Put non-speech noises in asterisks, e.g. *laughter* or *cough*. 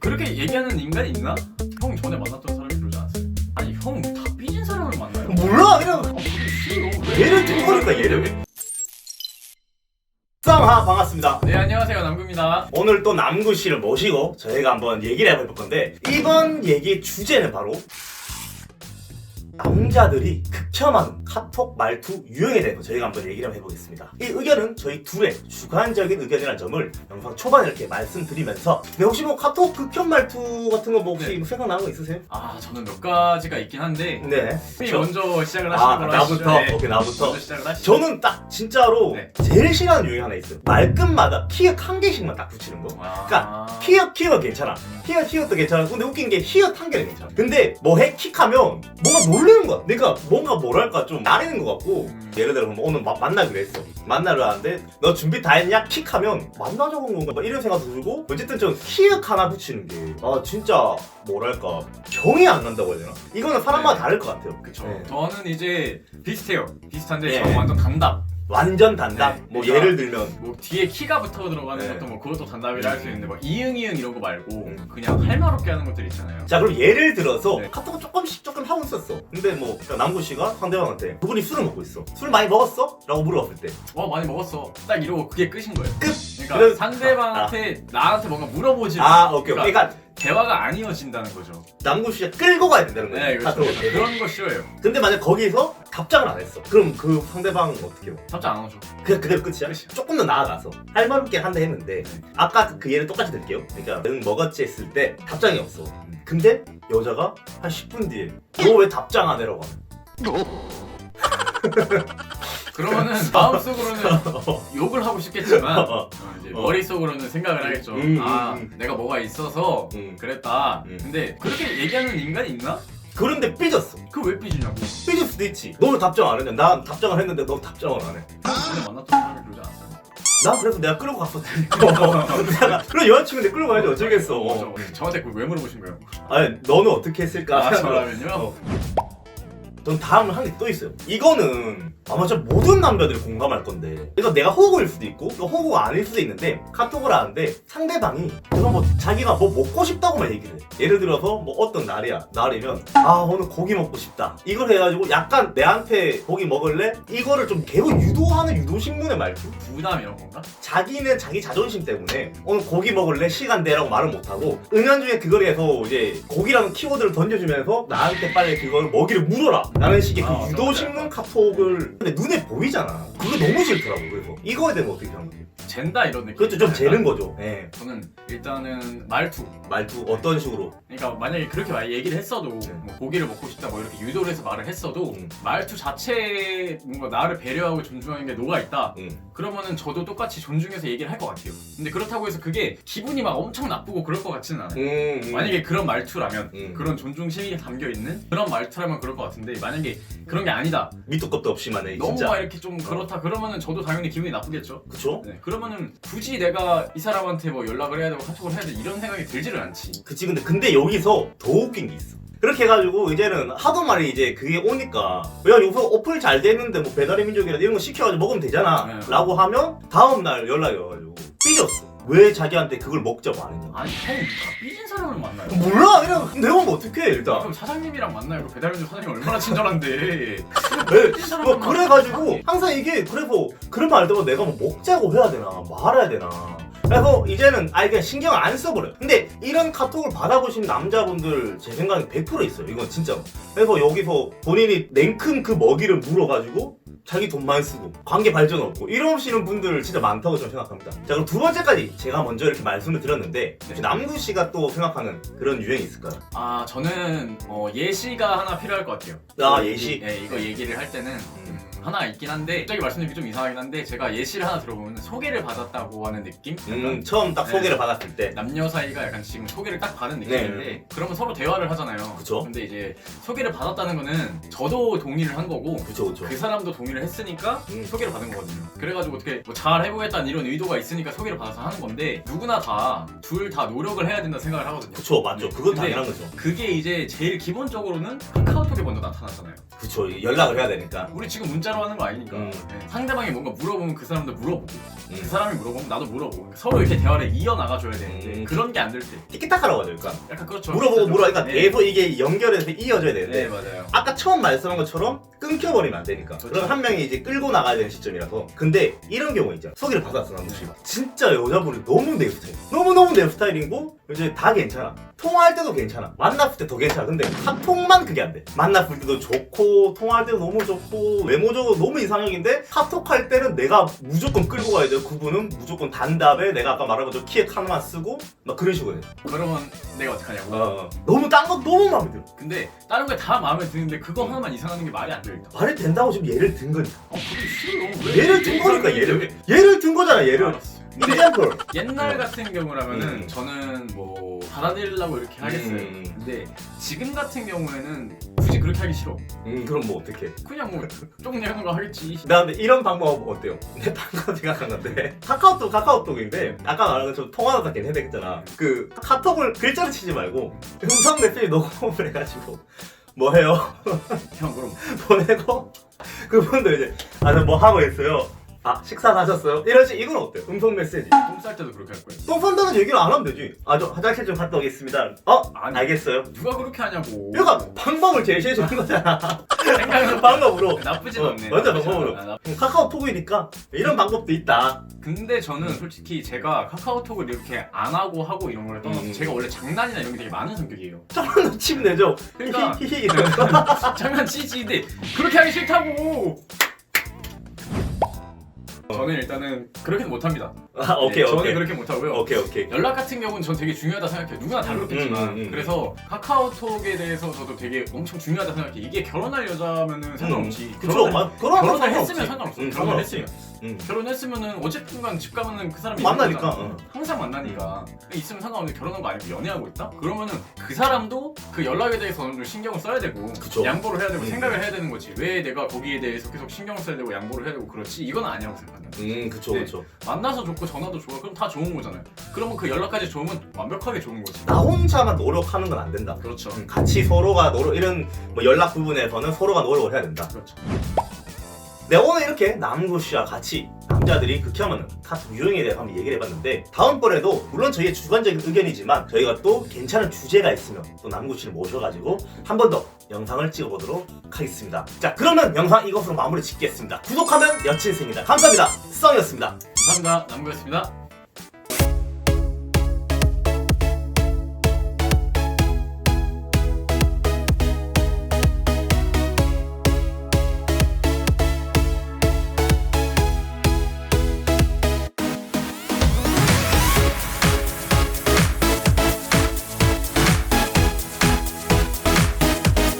그렇게 얘기하는 인간이 있나? 형 전에 만났던 사람이 그러지 않았어요? 아니 형 다 삐진 사람을 만나요? 몰라 그냥 아, 그게 싫어. 왜? 얘를 두고니까 얘를 쌍하 반갑습니다 네 안녕하세요 남구입니다 오늘 또 남구 씨를 모시고 저희가 한번 얘기를 해볼 건데 이번 얘기 주제는 바로 남자들이 극혐하는 카톡 말투 유형에 대해서 저희가 한번 얘기를 해보겠습니다. 이 의견은 저희 둘의 주관적인 의견이라는 점을 영상 초반에 이렇게 말씀드리면서 네, 혹시 뭐 카톡 극혐 말투 같은 거뭐 혹시 네. 뭐 생각나는 거 있으세요? 아 저는 몇 가지가 있긴 한데 네. 저- 먼저 시작을 하시는 아 걸로 나부터 하시죠. 네. 오케이 나부터 먼저 시작을 하시죠 저는 딱 진짜로 네. 제일 싫어하는 유형이 하나 있어요. 말끝마다 키읔 한 개씩만 딱 붙이는 거. 아... 그러니까 키읔 키읔 괜찮아. 키읔 키읔도 괜찮아. 근데 웃긴 게 히읗 한 개는 괜찮아. 근데 뭐해 킥하면 뭔가 놀 래는 거야. 내가 뭔가 뭐랄까 좀 나대는 것 같고 음. 예를 들어 뭐 오늘 마- 만나기로 했어. 만나러 하는데 너 준비 다 했냐? 킥하면 만나자고 온 건가? 막 이런 생각도 들고 어쨌든 좀 키읔 하나 붙이는 게 아 진짜 뭐랄까 경이 안 난다고 해야 되나? 이거는 사람마다 네. 다를 것 같아요. 그쵸 네. 저는 이제 비슷해요 비슷한데 예. 저는 완전 단답 완전 단답. 네. 뭐 그러니까 예를 들면 뭐 뒤에 키가 붙어 들어가는 네. 것도 뭐 그것도 단답이라 할 수 있는데 막 이응 이응 이런 거 말고 음. 그냥 할 말 없게 하는 것들 있잖아요 자 그럼 예를 들어서 네. 카톡을 조금씩 조금 하고 있었어 근데 뭐 그러니까 남구 씨가 상대방한테 그분이 술을 먹고 있어 술 많이 먹었어? 라고 물어봤을 때 와 많이 먹었어 딱 이러고 그게 끝인 거예요 끝! 그러니까 그래서- 상대방한테 나한테 뭔가 물어보지 아 오케이 오케이. 그러니까 그러니까 대화가 안 이어진다는 거죠. 남구 씨가 끌고 가야 된다는 거야 네 그렇죠. 카톡을 그런 거 싫어요. 근데 만약 거기서 답장을 안 했어. 그럼 그 상대방은 어떻게 해요? 답장 안 오죠. 그냥 그대로 끝이야? 끝이야. 조금 더 나아가서 할 말 없게 한다 했는데 네. 아까 그 예를 똑같이 들게요. 그러니까 응 먹었지 했을 때 답장이 없어. 음. 근데 여자가 한 10분 뒤에 너 왜 답장 안 해라고 하는 *laughs* 그러면은 *laughs* 마음속으로는 욕을 하고 싶겠지만 어, 어, 이제 어. 머릿속으로는 생각을 하겠죠 음, 아 음, 음. 내가 뭐가 있어서 음. 그랬다 음. 근데 그렇게 얘기하는 인간이 있나? 그런데 삐졌어 그거 왜 삐지냐고 삐질 수도 있지. 너왜 답장 안 했냐? 나 답장을 했는데 너 답장을 안 해. 전에 만났던 사람이 그러지 않았어요? 나 그래서 내가 끌고 갔었지. 내가 그래 여자친구인데 끌고 가야지 어쩌겠어. 맞아. 저한테 그걸 왜 물어보신 거예요? 아니 너는 어떻게 했을까? 아 저라면요? 어. 전 다음 한 개 또 있어요. 이거는 아마 진짜 모든 남자들이 공감할 건데. 이거 내가 호구일 수도 있고, 이거 호구가 아닐 수도 있는데 카톡을 하는데 상대방이 내가 뭐 자기가 뭐 먹고 싶다고만 얘기를 해. 예를 들어서 뭐 어떤 날이야. 날이면 아 오늘 고기 먹고 싶다. 이걸 해가지고 약간 내한테 고기 먹을래? 이거를 좀 계속 유도하는 유도신문의 말투. 부담 이런 건가? 자기는 자기 자존심 때문에 오늘 고기 먹을래 시간 내라고 말을 못하고 은연중에 그걸 해서 이제 고기라는 키워드를 던져주면서 나한테 빨리 그걸 먹이를 물어라 라는 식의 아, 그 맞아, 유도신문 맞아. 카톡을 근데 눈에 보이잖아. 그게 너무 싫더라고 그래서. 이거에 대해 어떻게 생각해 요? 젠다 이런 느낌 그렇죠 좀 재는 거죠 *laughs* 예. 저는 일단은 말투 말투 어떤 식으로 그러니까 만약에 그렇게 얘기를 했어도 네. 뭐 고기를 먹고 싶다 뭐 이렇게 유도를 해서 말을 했어도 음. 말투 자체에 뭔가 나를 배려하고 존중하는 게 녹아 있다 음. 그러면은 저도 똑같이 존중해서 얘기를 할 것 같아요 근데 그렇다고 해서 그게 기분이 막 엄청 나쁘고 그럴 것 같지는 않아요 음, 음. 만약에 그런 말투라면 음. 그런 존중심이 담겨 있는 그런 말투라면 그럴 것 같은데 만약에 그런 게 아니다 밑도 끝도 없이 만약에 너무 진짜 막 이렇게 좀 그렇다 그러면은 저도 당연히 기분이 나쁘겠죠 그쵸? 네, 그 러면은 굳이 내가 이 사람한테 뭐 연락을 해야 되고 카톡을 해야 돼 이런 생각이 들지를 않지. 그치 근데 근데 여기서 더 웃긴 게 있어. 그렇게 해가지고 이제는 하도 많이 이제 그게 오니까 야 요새 어플 잘 되는데 뭐 배달의 민족이라 이런 거 시켜가지고 먹으면 되잖아. 네. 라고 하면 다음날 연락이 와가지고 삐졌어 왜 자기한테 그걸 먹자고 안 했냐 아니 형다 삐진 사람을 만나요 몰라 그냥 내가 뭐 어떡해 일단 그럼 사장님이랑 만나요 그 배달민족 사장님 얼마나 친절한데 *laughs* 네, 삐진 사람을 뭐 그래가지고 항상 이게 그래서 그런 말 때문에 내가 뭐 먹자고 해야 되나 말아야 되나 그래서 이제는 아예 그냥 신경을 안 써버려. 근데 이런 카톡을 받아보신 남자분들 제 생각에 100% 있어요. 이건 진짜. 그래서 여기서 본인이 냉큼 그 먹이를 물어가지고 자기 돈만 쓰고 관계 발전 없고 이러시는 분들 진짜 많다고 저는 생각합니다. 자 그럼 두 번째까지 제가 먼저 이렇게 말씀을 드렸는데 혹시 남구 씨가 또 생각하는 그런 유행이 있을까요? 아 저는 어, 예시가 하나 필요할 것 같아요 아, 이- 예시? 네 이거 얘기를 할 때는 음. 하나 있긴 한데 갑자기 말씀드리기 좀 이상하긴 한데 제가 예시를 하나 들어보면 소개를 받았다고 하는 느낌? 음, 처음 딱 네. 소개를 받았을 때 남녀 사이가 약간 지금 소개를 딱 받은 느낌인데 네. 그러면 서로 대화를 하잖아요 그쵸. 근데 이제 소개를 받았다는 거는 저도 동의를 한 거고 그쵸 그쵸. 그 사람도 동의를 했으니까 음. 소개를 받은 거거든요. 그래가지고 어떻게 뭐 잘 해보겠다는 이런 의도가 있으니까 소개를 받아서 하는 건데 누구나 다 둘 다 노력을 해야 된다 생각을 하거든요. 그쵸 맞죠. 그건 근데 당연한 거죠. 그게 이제 제일 기본적으로는 카카오톡에 먼저 나타나잖아요. 그쵸 연락을 해야 되니까. 우리 지금 문자로 하는 거 아니니까 음. 네. 상대방이 뭔가 물어보면 그 사람도 물어보고 음. 그 사람이 물어보면 나도 물어보고 서로 이렇게 대화를 이어나가줘야 되는데 음. 그런 게 안 될 때 티키타카라고 하죠 그러니까 약간 그렇죠 물어보고 물어 그러니까 네. 계속 이게 연결해서 이어져야 되는데 네 맞아요 아까 처음 말씀한 것처럼 끊겨버리면 안 되니까. 그렇죠. 그럼 한 명이 이제 끌고 나가야 되는 시점이라서. 근데 이런 경우 있잖아 소개를 받았어 남씨가 진짜 여자분이 너무 내 스타일. 너무너무 내 스타일이고 이제 다 괜찮아. 통화할 때도 괜찮아. 만났을 때 더 괜찮아. 근데 카톡만 그게 안 돼. 만났을 때도 좋고 통화할 때도 너무 좋고 외모적으로 너무 이상형인데 카톡할 때는 내가 무조건 끌고 가야 돼. 그분은 무조건 단답에 내가 아까 말한 것처럼 키에 카드만 쓰고 막 그런 식으로 해 그러면 내가 어떡하냐고. 어, 너무 딴 거 너무 마음에 들어. 근데 다른 게 다 마음에 드는 데 그거 하나만 이상하는 게 말이 안 돼요 일단 말이 된다고 지금 예를 든 거니까 어 그게 싫어 왜 예를 든 거니까 예를 왜- 예를 든 거잖아 예를 알았어. 근데 인젬플 옛날 어. 같은 경우라면은 음. 저는 뭐 받아들이려고 이렇게 하겠어요. 음. 근데 지금 같은 경우에는 굳이 그렇게 하기 싫어. 음 그럼 뭐 어떡해 그냥 뭐 쪽내는 거 하겠지. 나 근데 이런 방법 어때요? 내 방금 생각한 건데 카카오톡 카카오톡인데 아까 말한 것처럼 통화도 다 괜찮겠잖아 그 카톡을 글자로 치지 말고 음성 메시지 녹음을 해가지고 뭐 해요? *laughs* 형 그럼 보내고 그분도 이제 아저 뭐 하고 있어요 아 식사 하셨어요? 이런 식 이건 어때요? 음성 메시지 똥쌀 때도 그렇게 할 거예요. 똥 싼다는 얘기를 안 하면 되지 아 저 화장실 좀 갔다 오겠습니다 어? 아니. 알겠어요 누가 그렇게 하냐고. 그러니까 방법을 제시해 주는 거잖아 생각해서 방법으로 나쁘진 어, 않네. 먼저 나쁘진 방법으로. 않아. 나- 카카오톡이니까 이런 방법도 있다 근데 저는 솔직히 제가 카카오톡을 이렇게 안 하고 하고 이런 걸 떠나서 음. 제가 원래 장난이나 이런 게 되게 많은 성격이에요. 저는 침 내죠 그러니까 *laughs* 히히히 장난치지 근데 그렇게 하기 싫다고. 저는 일단은 그렇게는 못합니다. 아 오케이 네, 저는 오케이 그렇게 못하고요. 오케이 오케이 연락 같은 경우는 전 되게 중요하다 생각해요. 누구나 다 그렇겠지만. 음, 음, 음. 그래서 카카오톡에 대해서 저도 되게 엄청 중요하다 생각해. 이게 결혼할 여자면은 상관없지. 그쵸 결혼을, 아, 결혼 결혼을 했으면 상관없어. 응, 결혼을 상관없지. 했으면. 응. 결혼했으면은 어쨌든간 집 가면은 그 사람이 만나니까, 있는 거잖아. 응. 항상 만나니까. 있으면 상관없는데 결혼한 거 아니고 연애하고 있다? 그러면은 그 사람도 그 연락에 대해서 어느 정도 신경을 써야 되고 그쵸. 양보를 해야 되고 음. 생각을 해야 되는 거지. 왜 내가 거기에 대해서 계속 신경을 써야 되고 양보를 해야 되고 그렇지? 이건 아니라고 생각 한다. 음 그쵸 네. 그쵸 만나서 좋고 전화도 좋아. 그럼 다 좋은 거잖아요. 그러면 그 연락까지 좋으면 완벽하게 좋은 거지. 나 혼자만 노력하는 건 안 된다 그렇죠. 음, 같이 서로가 노력 이런 뭐 연락 부분에서는 서로가 노력을 해야 된다 그렇죠. 네 오늘 이렇게 남구 씨와 같이 남자들이 극혐하는 카톡 유형에 대해서 한번 얘기를 해봤는데 다음번에도 물론 저희의 주관적인 의견이지만 저희가 또 괜찮은 주제가 있으면 또 남구 씨를 모셔가지고 한 번 더 영상을 찍어보도록 하겠습니다. 자 그러면 영상 이것으로 마무리 짓겠습니다. 구독하면 여친생이다. 감사합니다. 썽이었습니다. 감사합니다. 남구였습니다.